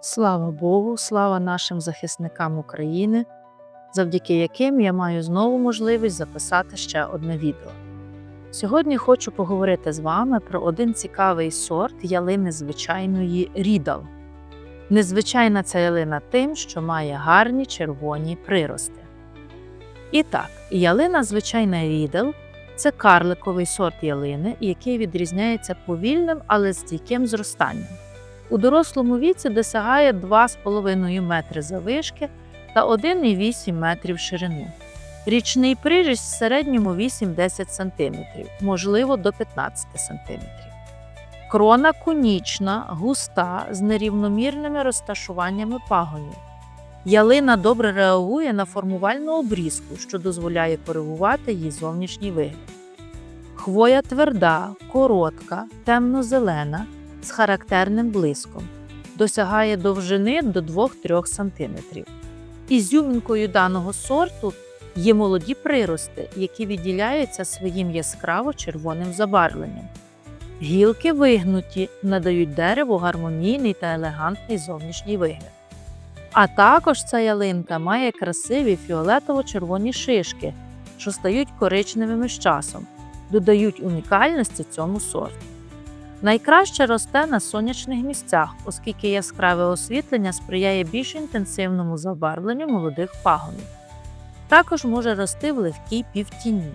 Слава Богу, слава нашим захисникам України, завдяки яким я маю знову можливість записати ще одне відео. Сьогодні хочу поговорити з вами про один цікавий сорт ялини звичайної рідал. Незвичайна ця ялина тим, що має гарні червоні прирости. І так, ялина звичайна рідал це карликовий сорт ялини, який відрізняється повільним, але стійким зростанням. У дорослому віці досягає 2,5 метри завишки та 1,8 метрів ширину. Річний приріст в середньому 8-10 см, можливо до 15 см. Крона конічна, густа, з нерівномірними розташуваннями пагонів. Ялина добре реагує на формувальну обрізку, що дозволяє коригувати її зовнішній вигляд. Хвоя тверда, коротка, темно-зелена з характерним блиском, досягає довжини до 2-3 см. Ізюмінкою даного сорту є молоді прирости, які відділяються своїм яскраво червоним забарвленням. Гілки вигнуті, надають дереву гармонійний та елегантний зовнішній вигляд. А також ця ялинка має красиві фіолетово-червоні шишки, що стають коричневими з часом, додають унікальності цьому сорту. Найкраще росте на сонячних місцях, оскільки яскраве освітлення сприяє більш інтенсивному забарвленню молодих пагонів. Також може рости в легкій півтіні.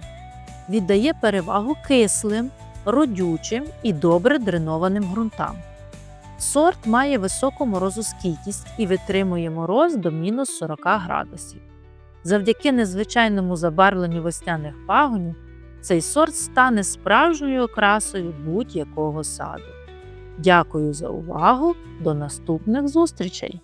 Віддає перевагу кислим, родючим і добре дренованим ґрунтам. Сорт має високу морозостійкість і витримує мороз до мінус 40 градусів. Завдяки незвичайному забарвленню весняних пагонів цей сорт стане справжньою окрасою будь-якого саду. Дякую за увагу! До наступних зустрічей!